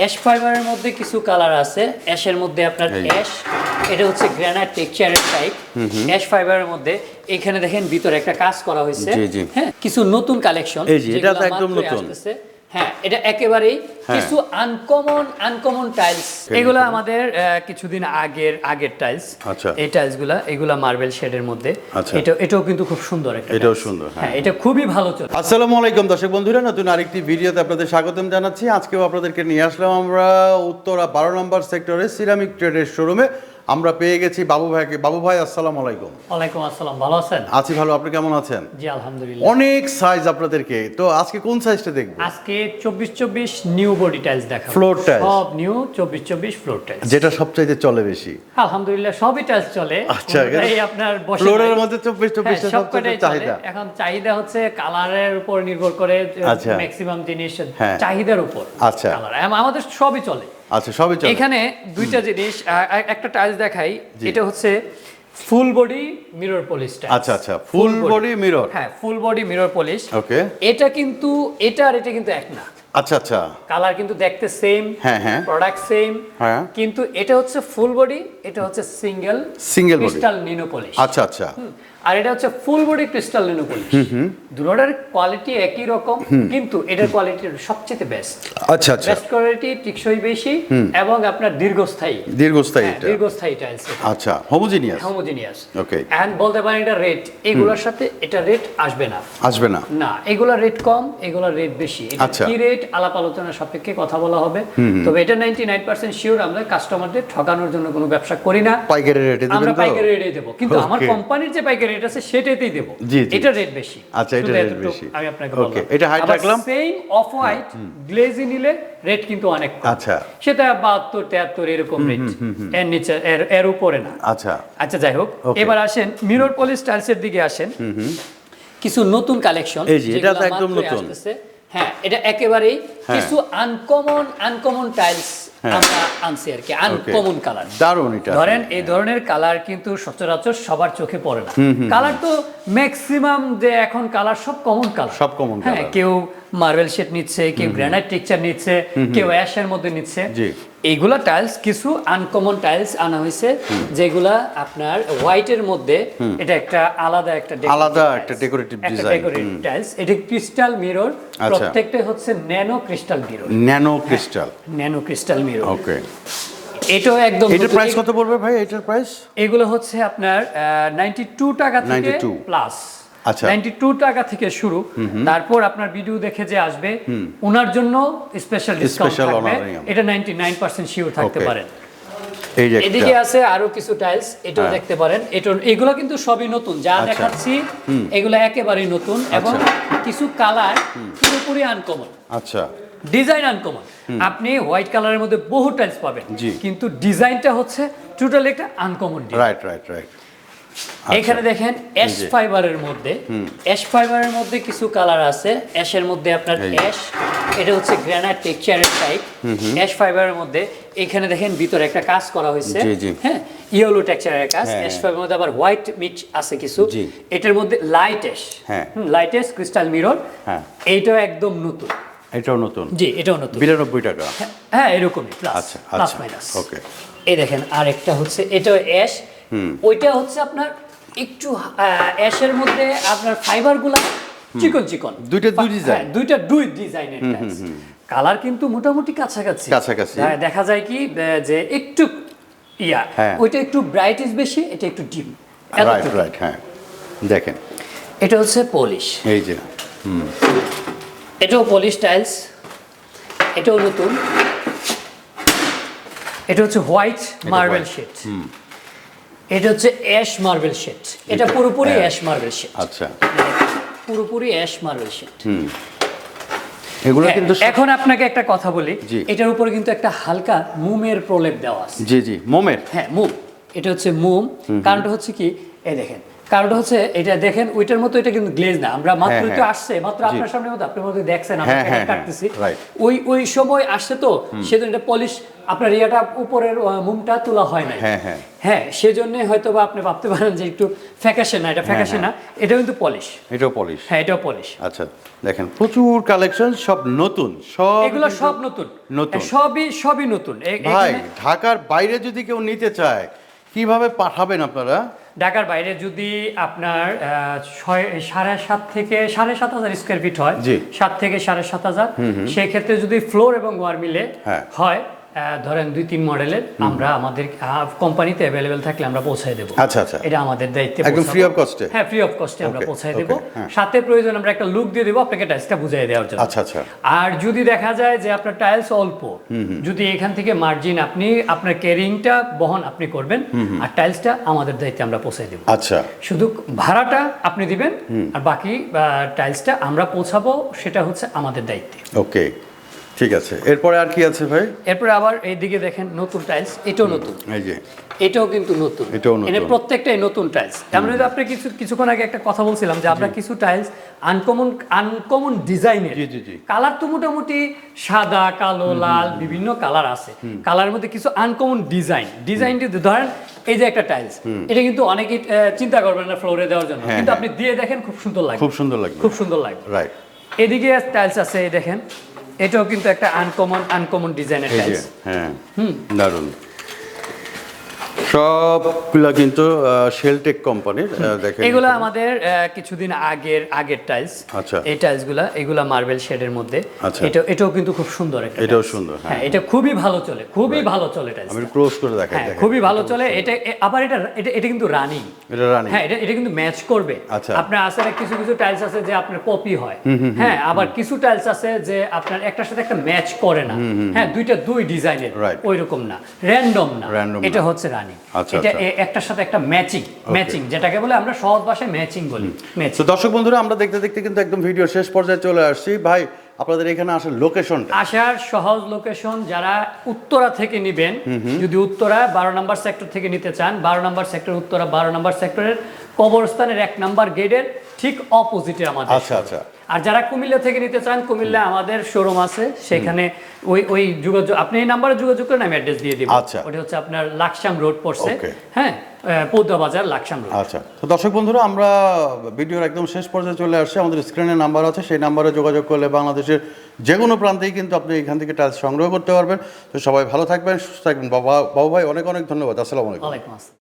Ash ফাইবারের মধ্যে কিছু কালার আছে অ্যাশের মধ্যে আপনার। অ্যাশ এটা হচ্ছে গ্রানাইট টেক্সচারের টাইপ অ্যাশ ফাইবারের মধ্যে এখানে দেখেন ভিতরে একটা কাজ করা হয়েছে। হ্যাঁ কিছু নতুন কালেকশন এটা একদম নতুন। হ্যাঁ এটা একেবারেই হ্যাঁ। কিছু আনকমন আনকমন টাইলস এগুলো আমাদের কিছুদিন আগের আগের টাইলস আচ্ছা। এই টাইলসগুলা এগুলা মার্বেল শেডের মধ্যে আচ্ছা। এটা এটাও কিন্তু খুব সুন্দর একটা এটাও সুন্দর, হ্যাঁ। হ্যাঁ এটা খুবই ভালো চলে আসসালামু আলাইকুম দর্শক বন্ধুরা নতুন আরেকটি ভিডিওতে আপনাদের স্বাগতম জানাচ্ছি আজকেও আপনাদেরকে নিয়ে আসলাম আমরা উত্তরা বারো নম্বর সেক্টরে সিরামিক ট্রেডের শোরুমে আমরা পেয়ে গেছি বাবু ভাইকে। বাবু ভাই আসসালাম আলাইকুম। ওয়ালাইকুম আসসালাম ভালো আছেন? আছি ভালো আপনি কেমন আছেন? জি আলহামদুলিল্লাহ। অনেক সাইজ আপনাদেরকে। তো আজকে কোন সাইজটা দেখব? আজকে চব্বিশ চব্বিশ নিউ বডি টাইলস দেখাবো। Floor tiles। সব নিউ চব্বিশ চব্বিশ ফ্লোর টাইলস যেটা সবচাইতে চলে বেশি। আলহামদুলিল্লাহ সবই টাইলস চলে। আচ্ছা, কোনোটাই আপনার বসে ফ্লোরের মধ্যে চব্বিশ চব্বিশ হ্যাঁ, সবকটাই চলে। চাহিদা। এখন চাহিদা হচ্ছে কালারের উপর নির্ভর করে আচ্ছা। ম্যাক্সিমাম জিনিস হ্যাঁ। চাহিদার উপর আচ্ছা। আমাদের সবই চলে। আচ্ছা সবই চলে। এখানে দুইটা জিনিস একটা টাইলস দেখাই এটা হচ্ছে ফুল বডি মিরর পলিশ আচ্ছা আচ্ছা ফুল বডি মিরর হ্যাঁ full body mirror polish okay এটা কিন্তু এটা আর এটা কিন্তু এক না। আচ্ছা আচ্ছা। কালার কিন্তু দেখতে সেম হ্যাঁ, হ্যাঁ। প্রোডাক্ট সেম হ্যাঁ। কিন্তু এটা হচ্ছে ফুল বডি এটা হচ্ছে single single. Crystal nano polish আচ্ছা আচ্ছা। আর এটা হচ্ছে full body crystal nano polish দুটোটার quality একই রকম কিন্তু এটার কোয়ালিটি সবচেয়ে বেস্ট আচ্ছা আচ্ছা। বেস্ট কোয়ালিটি টিকসই বেশি এবং আপনার দীর্ঘস্থায়ী। দীর্ঘস্থায়ী হ্যাঁ, এটা দীর্ঘস্থায়ী টাইলস আচ্ছা হোমোজিনিয়াস হোমোজিনিয়াস Okay. এন্ড বলতে পারেন এটা রেট এগুলোর সাথে এটা রেট আসবে না। আসবে না। না এগুলা রেট কম এগুলা রেট বেশি। এটা আচ্ছা। কি রেট আলাপ আলোচনা সাপেক্ষে কথা বলা হবে। তবে এটা নাইনটি নাইন পার্সেন্ট শিওর আমরা কাস্টমারদের ঠকানোর জন্য কোনো ব্যবসা করি না। পাইকারি রেটে আমরা পাইকারি রেটে দেবো। কিন্তু আমার কোম্পানির যে পাইকারি রেট আছে সেটাতেই দেবো জি, জি। এটা রেট বেশি আচ্ছা, এটা এতটুকু বেশি। আমি আপনাকে এটা height রাখলাম? সেম অফ হোয়াইট গ্লেজি নিলে রেট কিন্তু অনেক কম। আচ্ছা। সেটা বাহাত্তর তেহাত্তর এরকম রেট এর নিচে এর উপরে না আচ্ছা আচ্ছা যাই হোক এবার আসেন মিরর পলিশ টাইলসের দিকে আসেন কিছু নতুন কালেকশন এই যে, এটা তো একদম নতুন। হ্যাঁ এটা একেবারেই হ্যাঁ। কিছু আনকমন আনকমন টাইলস। আমরা আনছি আর কি আনকমন কালার দারুণ এটা। ধরেন এই ধরনের কালার কিন্তু সচরাচর সবার চোখে পড়ে না। কালার তো ম্যাক্সিমাম যে এখন কালার সব কমন কালার সব common হ্যাঁ কেউ মার্বেল শেড নিচ্ছে কেউ গ্রানাইট টেক্সচার নিচ্ছে কেউ অ্যাশের মধ্যে নিচ্ছে। জি। এইগুলা টাইলস কিছু আনকমন টাইলস আনা হয়েছে যেগুলা আপনার হোয়াইটের মধ্যে এটা একটা আলাদা একটা আলাদা। একটা একটা design, decorative tiles এটা ক্রিস্টাল মিরর আচ্ছা। প্রত্যেকটা হচ্ছে nano crystal mirror nano crystal nano crystal mirror okay এটাও একদম এটার প্রাইস কত পড়বে ভাই? এটার প্রাইস এগুলো হচ্ছে আপনার নাইনটি টু টাকা থেকে প্লাস আচ্ছা। নাইনটি টু টাকা থেকে শুরু। তারপর আপনার ভিডিও দেখে যে আসবে ওনার জন্য স্পেশাল ডিসকাউন্ট থাকবে। এটা নাইনটি নাইন পার্সেন্ট শিওর থাকতে. পারেন এদিকে আছে আরও কিছু টাইলস এটাও হ্যাঁ। দেখতে পারেন। এটা এগুলো কিন্তু সবই নতুন। যা আচ্ছা। দেখাচ্ছি এগুলো একেবারেই নতুন এবং কিছু কালার পুরোপুরি আনকমন আচ্ছা। ডিজাইন আনকমন আপনি হোয়াইট কালারের মধ্যে বহু টাইলস পাবেন কিন্তু ডিজাইনটা হচ্ছে টোটালি একটা আনকমন রাইট রাইট রাইট এখানে দেখেন অ্যাশ। ফাইবারের মধ্যে অ্যাশ ফাইবারের মধ্যে কিছু কালার আছে। অ্যাশের মধ্যে আপনার। অ্যাশ এটা হচ্ছে গ্রানাইট টেক্সচারের টাইপ অ্যাশ ফাইবারের মধ্যে এখানে দেখেন ভিতরে একটা কাজ করা হয়েছে। হ্যাঁ ইয়েলো টেক্সচারের কাজ। হ্যাঁ, অ্যাশ হ্যাঁ। ফাইবারের মধ্যে আবার হোয়াইট মিক্স আছে কিছু। এটার মধ্যে লাইট অ্যাশ হ্যাঁ। লাইট অ্যাশ ক্রিস্টাল মিরর হ্যাঁ। এইটাও একদম নতুন। এটাও নতুন? জি এটাও নতুন। বিরানব্বই টাকা? হ্যাঁ এরকমই প্লাস প্লাস মাইনাস ওকে এই দেখেন আর একটা হচ্ছে এটাও অ্যাশ ওইটা হচ্ছে আপনার একটু অ্যাশের মধ্যে আপনার ফাইবারগুলা চিকন চিকন। দুইটা দুই হ্যাঁ, design। দুইটা দুই ডিজাইনের কালার কিন্তু মোটামুটি কাছাকাছি। কাছাকাছি। হ্যাঁ, দেখা যায় কি যে একটু ইয়া হ্যাঁ। ওইটা একটু ব্রাইটিশ বেশি এটা একটু ডিম রাইট রাইট হ্যাঁ। দেখেন। এটা হচ্ছে পলিশ এই যে এটাও পলিশ টাইলস এটাও নতুন। এটা হচ্ছে হোয়াইট মার্বেল। শেড এটা হচ্ছে অ্যাশ মার্বেল শেড এটা পুরোপুরি হ্যাঁ। অ্যাশ মার্বেল শেড আচ্ছা। পুরোপুরি অ্যাশ মার্বেল শেড এগুলো কিন্তু এখন আপনাকে একটা কথা বলি। এটার উপরে কিন্তু একটা হালকা মুমের প্রলেপ দেওয়া আছে। জি জি মোমের। হ্যাঁ মুম। এটা হচ্ছে মুম। কারণটা হচ্ছে কি? এই দেখেন কারণ হচ্ছে এটা দেখেন ওইটার মতো এটা কিন্তু গ্লেজ না। আমরা মাত্র হ্যাঁ, একটু হ্যাঁ। আসছে মাত্র। আপনার সামনে মতো আপনার মধ্যে দেখছেন আমরা হ্যাঁ, হ্যাঁ, কাটতেছি। হ্যাঁ, ওই ওই সময় আসছে তো সেজন্য এটা পলিশ আপনার ইয়াটা উপরের মুমটা তোলা হয় না হ্যাঁ, হ্যাঁ। হ্যাঁ সেজন্য হয়তো বা আপনি ভাবতে পারেন যে একটু ফ্যাকাশে না এটা ফ্যাকাশে না এটা কিন্তু পলিশ এটাও পলিশ হ্যাঁ এটাও পলিশ আচ্ছা দেখেন প্রচুর কালেকশন সব নতুন সব এগুলো সব নতুন। নতুন। সবই সবই নতুন। ভাই ঢাকার বাইরে যদি কেউ নিতে চায় কীভাবে পাঠাবেন আপনারা? ঢাকার বাইরে যদি আপনার সাড়ে সাত থেকে সাড়ে সাত হাজার স্কোয়ার ফিট হয় সাত থেকে সাড়ে সাত হাজার। সেক্ষেত্রে যদি ফ্লোর এবং ওয়ার মিলে হ্যাঁ। ধরেন দুই তিন মডেলের আমরা আমাদের কোম্পানিতে অ্যাভেলেবেল থাকলে আমরা পৌঁছায় দেবো। আচ্ছা, আচ্ছা। এটা আমাদের দায়িত্বে একদম of cost এ? হ্যাঁ ফ্রি অফ কস্টে আমরা পৌঁছায় দেবো। হ্যাঁ। সাথে প্রয়োজন আমরা একটা লুক দিয়ে দেবো আপনাকে টাইলসটা বুঝিয়ে দেওয়ার জন্য। আচ্ছা আচ্ছা। আর যদি দেখা যায় যে আপনার টাইলস অল্প যদি এখান থেকে মার্জিন আপনি আপনার ক্যারিংটা বহন আপনি করবেন আর টাইলসটা আমাদের দায়িত্বে আমরা পৌঁছে দেবো। আচ্ছা। শুধু ভাড়াটা আপনি দিবেন আর বাকি টাইলসটা আমরা পৌঁছাবো সেটা হচ্ছে আমাদের দায়িত্বে। ওকে ঠিক আছে। এরপরে আর কি আছে ভাই? এরপরে আবার এইদিকে দেখেন নতুন টাইলস এটাও নতুন। এই যে। এটাও কিন্তু নতুন। এটাও নতুন। এনে প্রত্যেকটাই নতুন টাইলস আমরা যদি আপনি কিছু কিছুক্ষণ আগে একটা কথা বলছিলাম যে আমরা কিছু টাইলস আনকমন আনকমন ডিজাইনের জি, জি, জি। কালার তো মোটামুটি সাদা কালো লাল বিভিন্ন কালার আছে। কালারের মধ্যে কিছু আনকমন ডিজাইন ডিজাইনটি ধরেন এই যে একটা টাইলস এটা কিন্তু অনেকেই চিন্তা করবেন না ফ্লোরে দেওয়ার জন্য। হ্যাঁ, কিন্তু হ্যাঁ। আপনি দিয়ে দেখেন খুব সুন্দর লাগবে। খুব সুন্দর লাগে খুব সুন্দর লাগে রাইট এদিকে টাইলস আছে এই দেখেন। এটাও কিন্তু একটা আনকমন আনকমন ডিজাইনের হ্যাঁ টাইলস হ্যাঁ। দারুণ সবগুলা কিন্তু শেলটেক কোম্পানির দেখেন এগুলো আমাদের কিছুদিন আগের আগের টাইলস আচ্ছা। এই টাইলসগুলা এগুলা মার্বেল শেডের মধ্যে। আচ্ছা। এটা এটাও কিন্তু খুব সুন্দর একটা এটাও সুন্দর, হ্যাঁ। হ্যাঁ। এটা খুবই ভালো চলে খুবই ভালো চলে টাইলস আমি ক্লোজ করে দেখাই হ্যাঁ। খুবই ভালো চলে। এটা আবার এটা এটা এটা কিন্তু রানিং এটা রানি হ্যাঁ এটা এটা কিন্তু ম্যাচ করবে। আচ্ছা। আপনার আসলে কিছু কিছু টাইলস আছে যে আপনার কপি হয়। হ্যাঁ আবার কিছু টাইলস আছে যে আপনার একটার সাথে একটা ম্যাচ করে না। হ্যাঁ দুইটা দুই ডিজাইনের Right. ওই রকম না। র্যান্ডম না। এটা হচ্ছে রানিং এটা আচ্ছা। একটার সাথে একটা ম্যাচিং ম্যাচিং যেটাকে বলে আমরা সহজ ভাষায় ম্যাচিং বলি তো ম্যাচিং। দর্শক বন্ধুরা আমরা দেখতে দেখতে কিন্তু একদম ভিডিও শেষ পর্যায়ে চলে আসছি। ভাই আপনাদের এখানে আসার লোকেশন আসার সহজ লোকেশন যারা উত্তরা থেকে নিবেন যদি উত্তরা বারো নম্বর সেক্টর থেকে নিতে চান বারো নম্বর সেক্টর উত্তরা বারো নম্বর সেক্টরের কবরস্থানের এক নম্বর গেটের ঠিক অপোজিটে আমাদের আচ্ছা, আচ্ছা। আর যারা কুমিল্লা থেকে নিতে চান কুমিল্লা আমাদের শোরুম আছে সেখানে ওই ওই যোগাযোগ আপনি এই নাম্বারে যোগাযোগ করেন আমি অ্যাড্রেস দিয়ে দিব। আচ্ছা। ওটা হচ্ছে আপনার লাকসাম রোড পড়ছে। হ্যাঁ? পৌদ্ধা বাজার লাকসাম আচ্ছা তো দর্শক বন্ধুরা আমরা ভিডিওর একদম শেষ পর্যায়ে চলে আসছি। আমাদের স্ক্রিনে নাম্বার আছে সেই নাম্বারে যোগাযোগ করলে বাংলাদেশের যে কোনো প্রান্তেই কিন্তু আপনি এখান থেকে টাইলস সংগ্রহ করতে পারবেন। তো সবাই ভালো থাকবেন সুস্থ থাকবেন। বাবা বাবু ভাই অনেক অনেক ধন্যবাদ। আসসালামু আলাইকুম।